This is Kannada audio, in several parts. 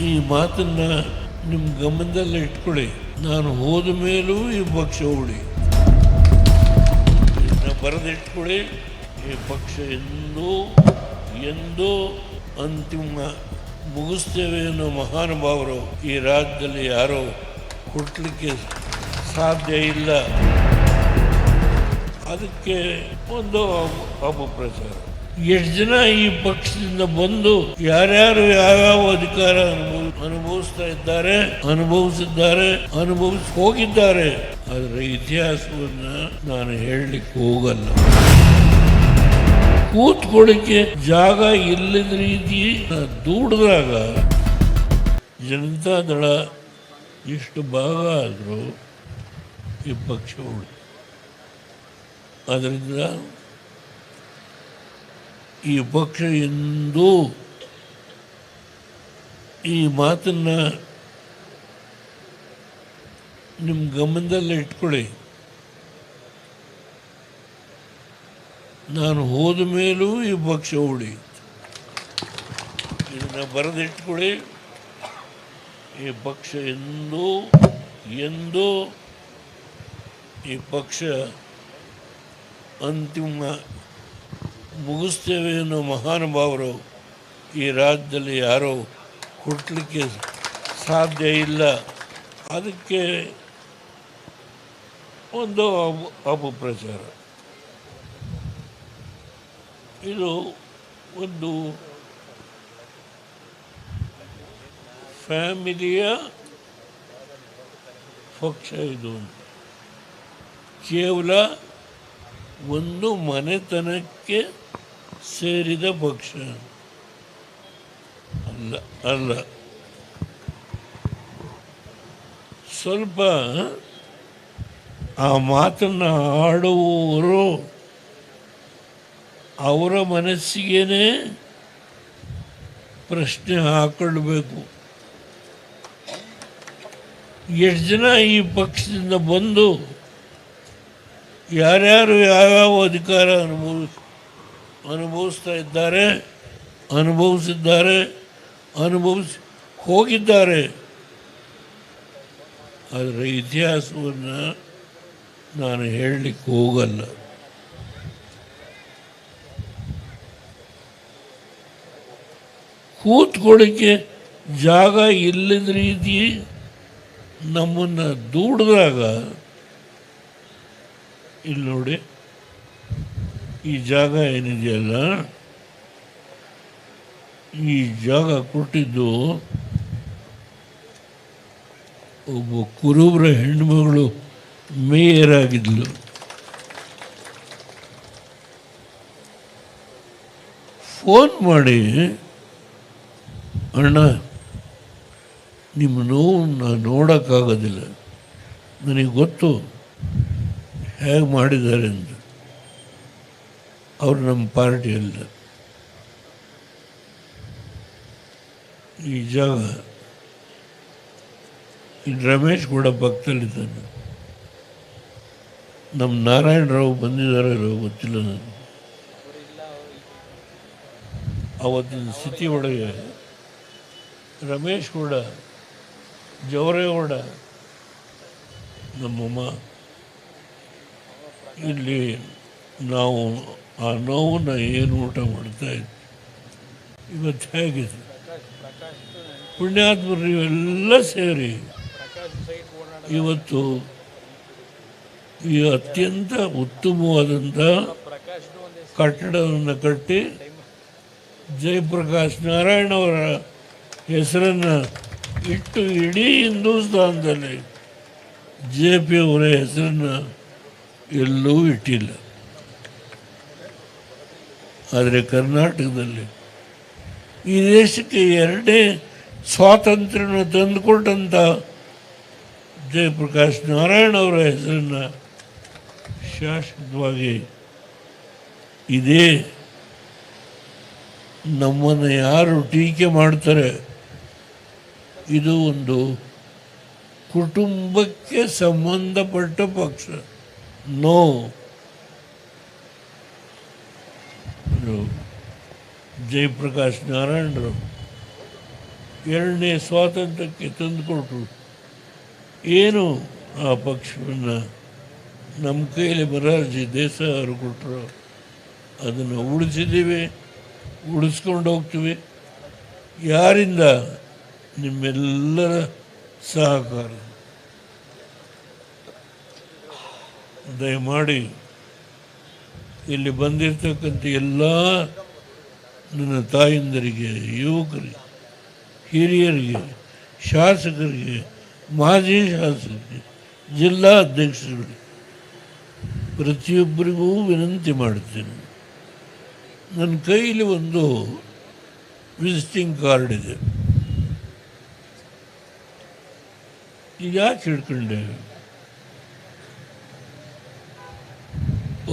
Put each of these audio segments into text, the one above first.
ಈ ಮಾತನ್ನ ನಿಮ್ಮ ಗಮನದಲ್ಲಿ ಇಟ್ಕೊಳ್ಳಿ. ನಾನು ಹೋದ ಮೇಲೂ ಈ ಪಕ್ಷ ಉಳಿ. ಬರೆದಿಟ್ಕೊಳ್ಳಿ. ಈ ಪಕ್ಷ ಎಂದೂ ಎಂದೂ ಅಂತಿಮ ಮುಗಿಸ್ತೇವೆ ಅನ್ನೋ ಮಹಾನುಭಾವರು ಈ ರಾಜ್ಯದಲ್ಲಿ ಯಾರೋ ಹುಟ್ಟಲಿಕ್ಕೆ ಸಾಧ್ಯ ಇಲ್ಲ. ಅದಕ್ಕೆ ಒಂದು ಅಪ- ಅಪಪ್ರಚಾರ. ಎಷ್ಟು ಜನ ಈ ಪಕ್ಷದಿಂದ ಬಂದು ಯಾರ್ಯಾರು ಯಾವ್ಯಾವ ಅಧಿಕಾರ ಅನುಭವ, ಅನುಭವಿಸ್ತಾ ಇದ್ದಾರೆ, ಅನುಭವಿಸಿದ್ದಾರೆ, ಅನುಭವಿಸಿ ಹೋಗಿದ್ದಾರೆ ಅದರ ಇತಿಹಾಸವನ್ನ ನಾನು ಹೇಳಲಿಕ್ಕೆ ಹೋಗಲ್ಲ. ಕೂತ್ಕೊಳ್ಳಿಕ್ಕೆ ಜಾಗ ಇಲ್ಲದ ರೀತಿ ದೂಡಿದಾಗ ಜನತಾದಳ ಇಷ್ಟು ಭಾಗ ಆದರೂ ಈ ಪಕ್ಷ ಉಳಿತು. ಅದರಿಂದ ಈ ಪಕ್ಷ ಎಂದೂ ಈ ಮಾತನ್ನ ನಿಮ್ಮ ಗಮನದಲ್ಲಿ ಇಟ್ಕೊಳ್ಳಿ. ನಾನು ಹೋದ ಮೇಲೂ ಈ ಪಕ್ಷ ಉಳಿಯಿತು. ಇದನ್ನು ಬರೆದಿಟ್ಕೊಳ್ಳಿ. ಈ ಪಕ್ಷ ಎಂದೂ ಎಂದೂ ಈ ಪಕ್ಷ ಅಂತಿಮ ಮುಗಿಸ್ತೇವೆ ಅನ್ನೋ ಮಹಾನುಭಾವರು ಈ ರಾಜ್ಯದಲ್ಲಿ ಯಾರೋ ಹುಟ್ಟಲಿಕ್ಕೆ ಸಾಧ್ಯ ಇಲ್ಲ. ಅದಕ್ಕೆ ಒಂದು ಅಪ- ಅಪಪ್ರಚಾರ. ಇದು ಒಂದು ಫ್ಯಾಮಿಲಿಯ ಪಕ್ಷ ಇದು. ಕೇವಲ ಒಂದು ಮನೆತನಕ್ಕೆ ಸೇರಿದ ಪಕ್ಷ. ಅಲ್ಲ ಅಲ್ಲ. ಸ್ವಲ್ಪ ಆ ಮಾತನ್ನು ಆಡುವವರು ಅವರ ಮನಸ್ಸಿಗೇನೆ ಪ್ರಶ್ನೆ ಹಾಕೊಳ್ಬೇಕು. ಎಷ್ಟು ಜನ ಈ ಪಕ್ಷದಿಂದ ಬಂದು ಯಾರ್ಯಾರು ಯಾವ್ಯಾವ ಅಧಿಕಾರ ಅನುಭವಿಸ್ ಅನುಭವಿಸ್ತಾ ಇದ್ದಾರೆ ಅನುಭವಿಸಿದ್ದಾರೆ, ಅನುಭವಿಸಿ ಹೋಗಿದ್ದಾರೆ. ಅದರ ಇತಿಹಾಸವನ್ನು ನಾನು ಹೇಳಲಿಕ್ಕೆ ಹೋಗಲ್ಲ. ಕೂತ್ಕೊಳ್ಳಿಕ್ಕೆ ಜಾಗ ಇಲ್ಲದ ರೀತಿ ನಮ್ಮನ್ನು ದೂಡಿದಾಗ ಇಲ್ಲಿ ನೋಡಿ ಈ ಜಾಗ ಏನಿದೆಯಲ್ಲ ಈ ಜಾಗ ಕೊಟ್ಟಿದ್ದು ಒಬ್ಬ ಕುರುಬರ ಹೆಣ್ಮಗಳು ಮೇಯರ್ ಆಗಿದ್ಲು. ಫೋನ್ ಮಾಡಿ, ಅಣ್ಣ, ನಿಮ್ಮ ನೋವು ನಾನು ನೋಡೋಕ್ಕಾಗೋದಿಲ್ಲ. ನನಗೆ ಗೊತ್ತು ಹೇಗೆ ಮಾಡಿದ್ದಾರೆ ಅಂತ. ಅವರು ನಮ್ಮ ಪಾರ್ಟಿಯಲ್ಲ ಈ ಜಾಗ ರಮೇಶ್ ಕೂಡ ಪಕ್ಕದಲ್ಲಿದ್ದಾನೆ ನಮ್ಮ ನಾರಾಯಣರಾವ್ ಬಂದಿದ್ದಾರೆ ಗೊತ್ತಿಲ್ಲ ನನಗೆ. ಅವತ್ತಿನ ಸ್ಥಿತಿ ಒಳಗೆ ರಮೇಶ್ ಕೂಡ ಜವರೇಗೌಡ ನಮ್ಮಮ್ಮ ಇಲ್ಲಿ ನಾವು ಆ ನೋವನ್ನು ಏನು ಊಟ ಮಾಡ್ತಾ ಇದ್ವಿ. ಇವತ್ತು ಹೇಗಿದೆ? ಪುಣ್ಯಾತ್ಮರು ಇವೆಲ್ಲ ಸೇರಿ ಇವತ್ತು ಈ ಅತ್ಯಂತ ಉತ್ತಮವಾದಂಥ ಕಟ್ಟಡವನ್ನು ಕಟ್ಟಿ ಜಯಪ್ರಕಾಶ್ ನಾರಾಯಣ ಅವರ ಹೆಸರನ್ನು ಇಟ್ಟು ಇಡೀ ಹಿಂದೂಸ್ತಾನದಲ್ಲಿ ಜೆ ಪಿ ಅವರ ಹೆಸರನ್ನು ಎಲ್ಲೂ ಇಟ್ಟಿಲ್ಲ. ಆದರೆ ಕರ್ನಾಟಕದಲ್ಲಿ ಈ ದೇಶಕ್ಕೆ ಎರಡೇ ಸ್ವಾತಂತ್ರ್ಯವನ್ನು ತಂದುಕೊಟ್ಟಂಥ ಜಯಪ್ರಕಾಶ್ ನಾರಾಯಣ ಅವರ ಹೆಸರನ್ನು ಶಾಶ್ವತವಾಗಿ ಇದೇ ನಮ್ಮನ್ನು ಯಾರು ಟೀಕೆ ಮಾಡ್ತಾರೆ, ಇದು ಒಂದು ಕುಟುಂಬಕ್ಕೆ ಸಂಬಂಧಪಟ್ಟ ಪಕ್ಷ. ನೋ. ಇದು ಜಯಪ್ರಕಾಶ್ ನಾರಾಯಣರು ಎರಡನೇ ಸ್ವಾತಂತ್ರ್ಯಕ್ಕೆ ತಂದುಕೊಟ್ರು. ಏನು ಆ ಪಕ್ಷವನ್ನು ನಮ್ಮ ಕೈಯಲ್ಲಿ ಮೊರಾರ್ಜಿ ದೇಸಾಯಿ ಅವರು ಕೊಟ್ಟರು ಅದನ್ನು ಉಳಿಸಿದ್ದೀವಿ, ಉಳಿಸ್ಕೊಂಡು ಹೋಗ್ತೀವಿ. ಯಾರಿಂದ? ನಿಮ್ಮೆಲ್ಲರ ಸಹಕಾರ. ದಯಮಾಡಿ ಇಲ್ಲಿ ಬಂದಿರತಕ್ಕಂಥ ಎಲ್ಲ ನನ್ನ ತಾಯಂದರಿಗೆ, ಯುವಕರಿಗೆ, ಹಿರಿಯರಿಗೆ, ಶಾಸಕರಿಗೆ, ಮಾಜಿ ಶಾಸಕರಿಗೆ, ಜಿಲ್ಲಾ ಅಧ್ಯಕ್ಷರಿಗೆ ಪ್ರತಿಯೊಬ್ಬರಿಗೂ ವಿನಂತಿ ಮಾಡ್ತೇನೆ ನನ್ನ ಕೈಯಲ್ಲಿ ಒಂದು ವಿಸಿಟಿಂಗ್ ಕಾರ್ಡ್ ಇದೆ. ಯಾಕೆ ಹಿಡ್ಕೊಂಡೆ?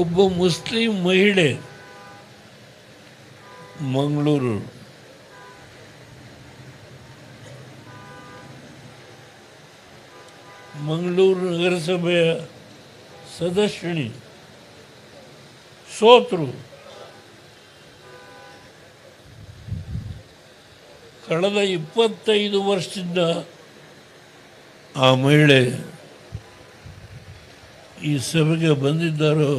ಒಬ್ಬ ಮುಸ್ಲಿಂ ಮಹಿಳೆ, ಮಂಗಳೂರು. ಮಂಗಳೂರು ನಗರಸಭೆಯ ಸದಸ್ಯಣಿ, ಸೋತರು. ಕಳೆದ ಇಪ್ಪತ್ತೈದು ವರ್ಷದಿಂದ ಆ ಮಹಿಳೆ ಈ ಸಭೆಗೆ ಬಂದಿದ್ದಾರೋ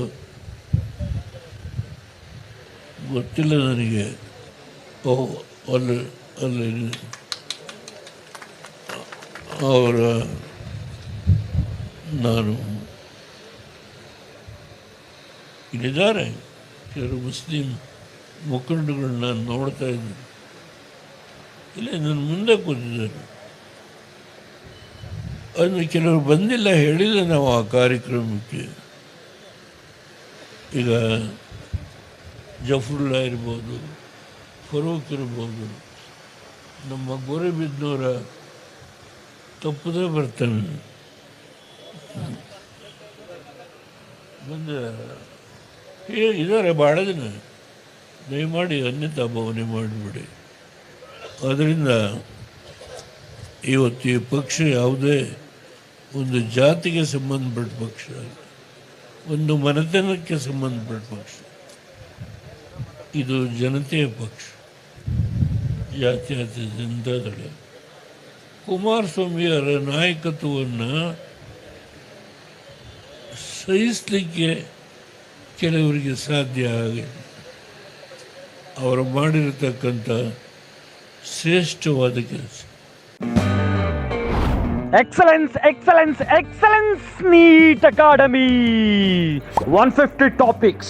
ಗೊತ್ತಿಲ್ಲ ನನಗೆ ಅಲ್ಲಿ ಅಲ್ಲಿ ಅವರ, ನಾನು ಇಲ್ಲಿದ್ದಾರೆ. ಕೆಲವು ಮುಸ್ಲಿಂ ಮುಖಂಡಗಳನ್ನ ನಾನು ನೋಡ್ತಾ ಇದ್ದೀನಿ. ಇಲ್ಲ ನನ್ನ ಮುಂದೆ ಕೂತಿದ್ದಾರೆ. ಅಂದರೆ ಕೆಲವರು ಬಂದಿಲ್ಲ ಹೇಳಿದೆ ನಾವು ಆ ಕಾರ್ಯಕ್ರಮಕ್ಕೆ. ಈಗ ಜಫರುಲ್ಲಾ ಇರ್ಬೋದು ಫರೂಕ್ ಇರ್ಬೋದು ನಮ್ಮ ಗೋರೆಬಿದ್ನವರ ತಪ್ಪದೇ ಬರ್ತಾನೆ ಬಂದ ಏ ಇದ್ದಾರೆ ಭಾಳ ದಿನ. ದಯಮಾಡಿ ಅನ್ಯತಾ ಭಾವನೆ ಮಾಡಿಬಿಡಿ. ಅದರಿಂದ ಇವತ್ತು ಈ ಪಕ್ಷ ಯಾವುದೇ ಒಂದು ಜಾತಿಗೆ ಸಂಬಂಧಪಟ್ಟ ಪಕ್ಷ. ಒಂದು ಮನೆತನಕ್ಕೆ ಸಂಬಂಧಪಟ್ಟ ಪಕ್ಷ. ಇದು ಜನತೆಯ ಪಕ್ಷ. ಜಾತ್ಯತೀತ ಜನತಾದಳ ಕುಮಾರಸ್ವಾಮಿಯವರ ನಾಯಕತ್ವವನ್ನು ಸಹಿಸಲಿಕ್ಕೆ ಕೆಲವರಿಗೆ ಸಾಧ್ಯ ಆಗಿದೆ ಅವರು ಮಾಡಿರತಕ್ಕಂಥ ಶ್ರೇಷ್ಠವಾದ ಕೆಲಸ. Excellence excellence excellence NEET academy one 150 topics,